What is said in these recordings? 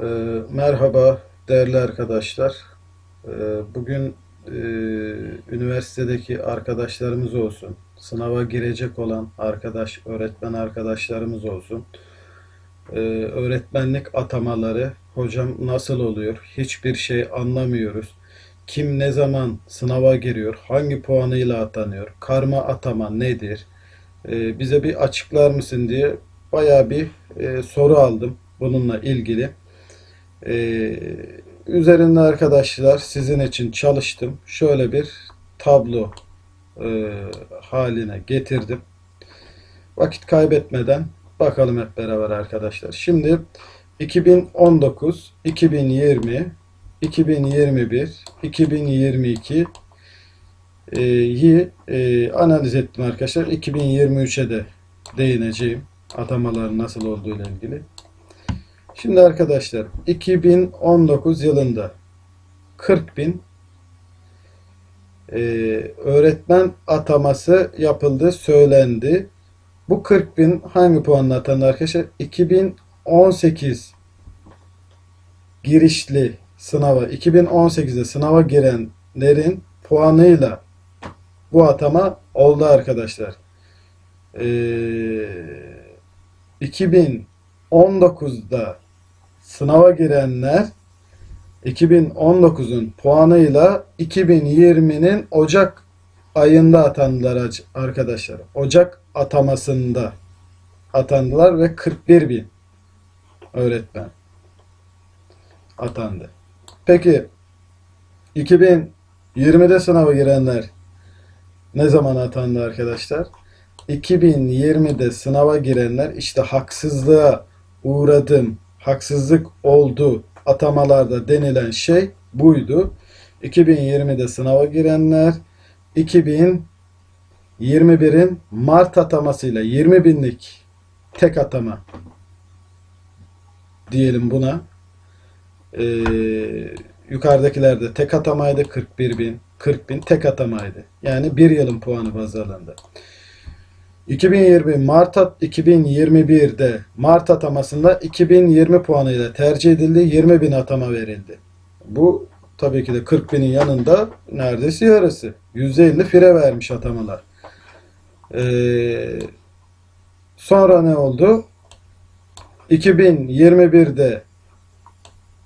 Ee, merhaba değerli arkadaşlar. Ee, bugün e, üniversitedeki arkadaşlarımız olsun, sınava girecek olan arkadaş, öğretmen arkadaşlarımız olsun. Ee, öğretmenlik atamaları, hocam nasıl oluyor? Hiçbir şey anlamıyoruz. Kim ne zaman sınava giriyor? Hangi puanıyla atanıyor? Karma atama nedir? Ee, bize bir açıklar mısın diye bayağı bir e, soru aldım bununla ilgili. Ee, üzerinde arkadaşlar sizin için çalıştım. Şöyle bir tablo e, haline getirdim. Vakit kaybetmeden bakalım hep beraber arkadaşlar. Şimdi 2019, 2020, 2021, 2022 e, yi e, analiz ettim arkadaşlar. 2023'e de değineceğim. Atamaların nasıl olduğu ile ilgili. Şimdi arkadaşlar 2019 yılında 40 bin e, öğretmen ataması yapıldı, söylendi. Bu 40 bin hangi puanla atandı arkadaşlar? 2018 girişli sınava, 2018'de sınava girenlerin puanıyla bu atama oldu arkadaşlar. Ee, 2019'da sınava girenler 2019'un puanıyla 2020'nin Ocak ayında atandılar arkadaşlar. Ocak atamasında atandılar ve 41 bin öğretmen atandı. Peki 2020'de sınava girenler ne zaman atandı arkadaşlar? 2020'de sınava girenler işte haksızlığa uğradım, haksızlık oldu atamalarda denilen şey buydu. 2020'de sınava girenler 2021'in Mart atamasıyla 20 binlik tek atama diyelim buna. Ee, yukarıdakilerde tek atamaydı 41 bin, 40 bin tek atamaydı. Yani bir yılın puanı baz alındı. 2020 Mart at- 2021'de Mart atamasında 2020 puanıyla tercih edildi. 20 bin atama verildi. Bu tabii ki de 40 binin yanında neredeyse yarısı. %50 fire vermiş atamalar. Ee, sonra ne oldu? 2021'de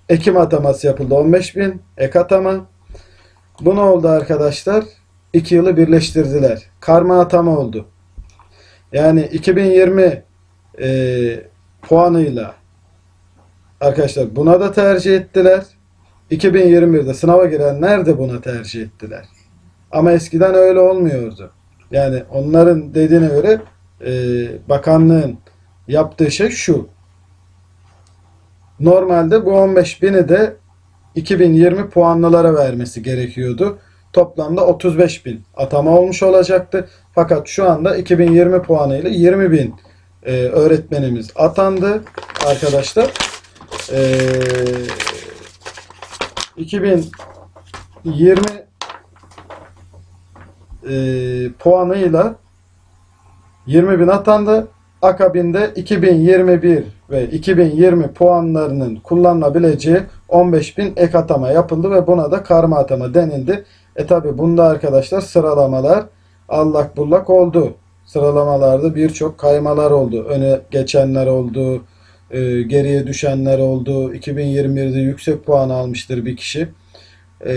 Ekim ataması yapıldı 15 bin ek atama. Bu ne oldu arkadaşlar? 2 yılı birleştirdiler. Karma atama oldu. Yani 2020 e, puanıyla arkadaşlar buna da tercih ettiler. 2021'de sınava girenler de buna tercih ettiler. Ama eskiden öyle olmuyordu. Yani onların dediğine göre e, bakanlığın yaptığı şey şu. Normalde bu 15 bini de 2020 puanlılara vermesi gerekiyordu. Toplamda 35 bin atama olmuş olacaktı. Fakat şu anda 2020 puanıyla 20 bin e, öğretmenimiz atandı arkadaşlar. E, 2020 e, puanıyla 20 bin atandı. Akabinde 2021 ve 2020 puanlarının kullanılabileceği 15 bin ek atama yapıldı ve buna da karma atama denildi. E tabi bunda arkadaşlar sıralamalar allak bullak oldu. Sıralamalarda birçok kaymalar oldu. Öne geçenler oldu. e, geriye düşenler oldu. 2021'de yüksek puan almıştır bir kişi. E,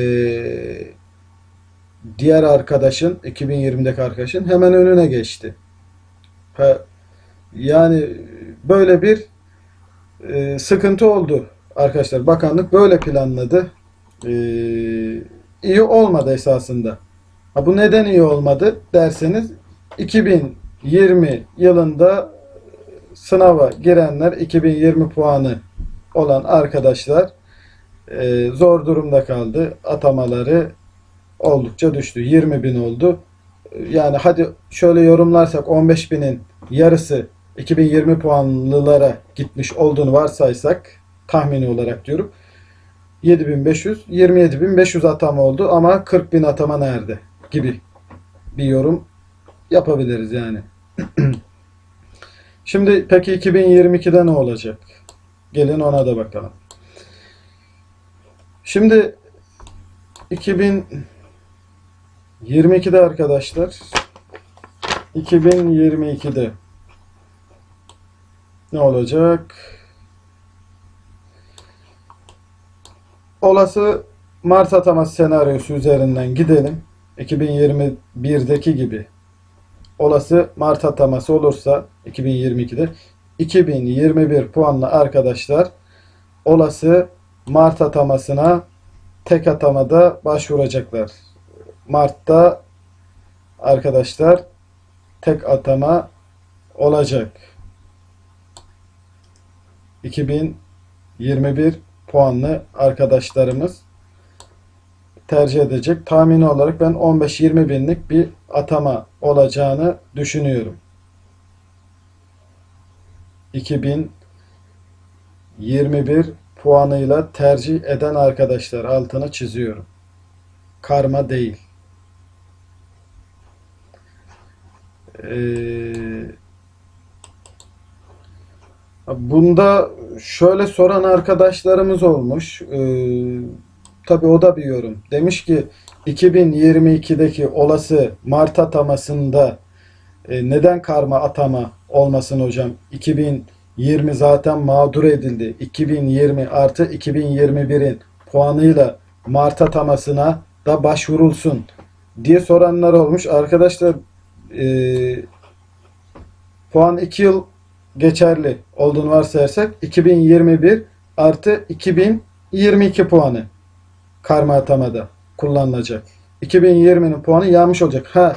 diğer arkadaşın 2020'deki arkadaşın hemen önüne geçti. Yani böyle bir e, sıkıntı oldu arkadaşlar. Bakanlık böyle planladı. E, iyi olmadı esasında. Ha, bu neden iyi olmadı derseniz 2020 yılında sınava girenler 2020 puanı olan arkadaşlar e, zor durumda kaldı. Atamaları oldukça düştü. 20 bin oldu. Yani hadi şöyle yorumlarsak 15 binin yarısı 2020 puanlılara gitmiş olduğunu varsaysak tahmini olarak diyorum. 7500, 27500 atama oldu ama 40 bin atama nerede gibi bir yorum yapabiliriz yani. Şimdi peki 2022'de ne olacak? Gelin ona da bakalım. Şimdi 2022'de arkadaşlar 2022'de ne olacak? Olası Mart ataması senaryosu üzerinden gidelim. 2021'deki gibi olası Mart ataması olursa 2022'de 2021 puanlı arkadaşlar olası Mart atamasına tek atamada başvuracaklar. Mart'ta arkadaşlar tek atama olacak. 2021 puanlı arkadaşlarımız tercih edecek. Tahmini olarak ben 15-20 binlik bir atama olacağını düşünüyorum. 2021 puanıyla tercih eden arkadaşlar altını çiziyorum. Karma değil. Ee, bunda şöyle soran arkadaşlarımız olmuş. Ee, tabii o da bir yorum. Demiş ki 2022'deki olası Mart atamasında e, neden karma atama olmasın hocam? 2020 zaten mağdur edildi. 2020 artı 2021'in puanıyla Mart atamasına da başvurulsun diye soranlar olmuş. Arkadaşlar e, puan 2 yıl geçerli olduğunu varsayarsak 2021 artı 2022 puanı karma atamada kullanılacak. 2020'nin puanı yanmış olacak. Ha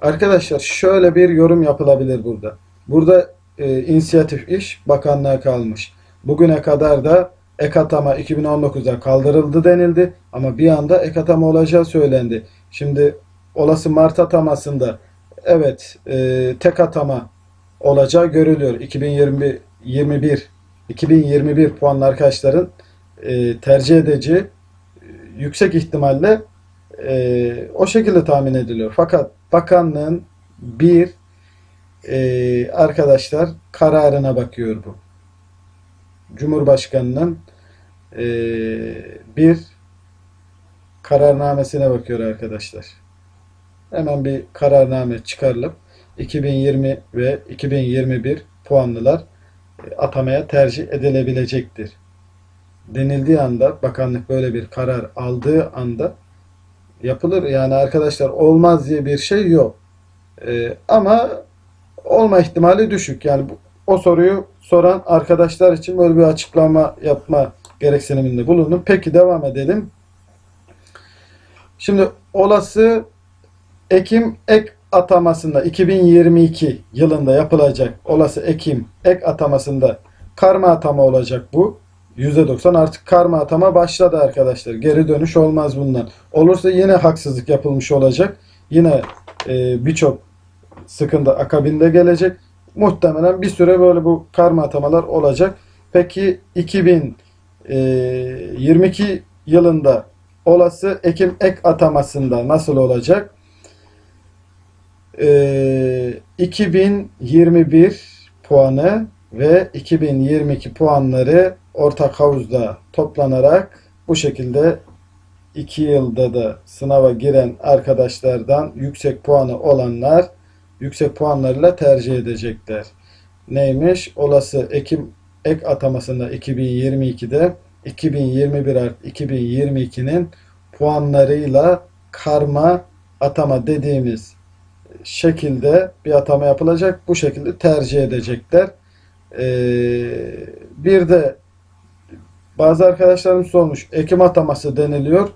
arkadaşlar şöyle bir yorum yapılabilir burada. Burada e, inisiyatif iş bakanlığa kalmış. Bugüne kadar da ek atama 2019'da kaldırıldı denildi ama bir anda ek atama olacağı söylendi. Şimdi olası Mart atamasında evet e, tek atama olacağı görülüyor. 2020 21 2021 puanlı arkadaşların e, tercih edeceği e, yüksek ihtimalle e, o şekilde tahmin ediliyor. Fakat bakanlığın bir e, arkadaşlar kararına bakıyor bu. Cumhurbaşkanının e, bir kararnamesine bakıyor arkadaşlar. Hemen bir kararname çıkarılıp 2020 ve 2021 puanlılar e, atamaya tercih edilebilecektir. Denildiği anda bakanlık böyle bir karar aldığı anda yapılır. Yani arkadaşlar olmaz diye bir şey yok. Ee, ama olma ihtimali düşük. Yani bu, o soruyu soran arkadaşlar için böyle bir açıklama yapma gereksiniminde bulundum. Peki devam edelim. Şimdi olası Ekim ek atamasında 2022 yılında yapılacak olası Ekim ek atamasında karma atama olacak bu. %90 artık karma atama başladı arkadaşlar. Geri dönüş olmaz bundan. Olursa yine haksızlık yapılmış olacak. Yine e, birçok sıkıntı akabinde gelecek. Muhtemelen bir süre böyle bu karma atamalar olacak. Peki 2022 yılında olası Ekim ek atamasında nasıl olacak? Ee, 2021 puanı ve 2022 puanları ortak havuzda toplanarak bu şekilde 2 yılda da sınava giren arkadaşlardan yüksek puanı olanlar yüksek puanlarla tercih edecekler. Neymiş? Olası Ekim ek atamasında 2022'de 2021 artı 2022'nin puanlarıyla karma atama dediğimiz şekilde bir atama yapılacak. Bu şekilde tercih edecekler. Ee, bir de bazı arkadaşlarım sormuş. Ekim ataması deniliyor.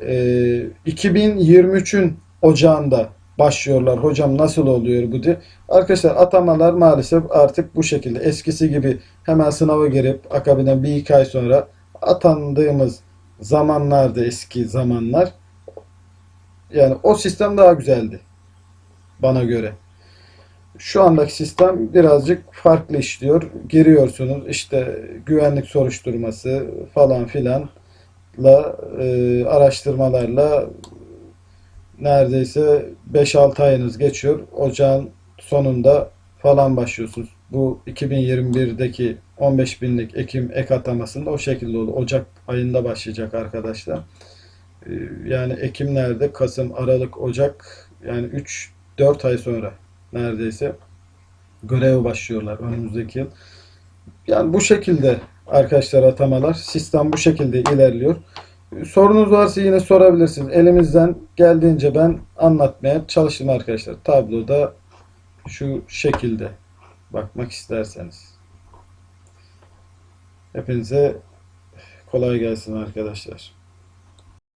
Ee, 2023'ün ocağında başlıyorlar. Hocam nasıl oluyor bu diye. Arkadaşlar atamalar maalesef artık bu şekilde. Eskisi gibi hemen sınava girip akabinde bir iki ay sonra atandığımız zamanlarda eski zamanlar yani o sistem daha güzeldi bana göre. Şu andaki sistem birazcık farklı işliyor. Giriyorsunuz işte güvenlik soruşturması falan filanla e, araştırmalarla neredeyse 5-6 ayınız geçiyor. Ocağın sonunda falan başlıyorsunuz. Bu 2021'deki 15 binlik ekim ek atamasında o şekilde oldu. Ocak ayında başlayacak arkadaşlar. Ee, Yani Ekim nerede? Kasım, Aralık, Ocak yani 3-4 ay sonra neredeyse göreve başlıyorlar önümüzdeki yıl. Yani bu şekilde arkadaşlar atamalar. Sistem bu şekilde ilerliyor. Sorunuz varsa yine sorabilirsiniz. Elimizden geldiğince ben anlatmaya çalıştım arkadaşlar. Tabloda şu şekilde bakmak isterseniz. Hepinize kolay gelsin arkadaşlar.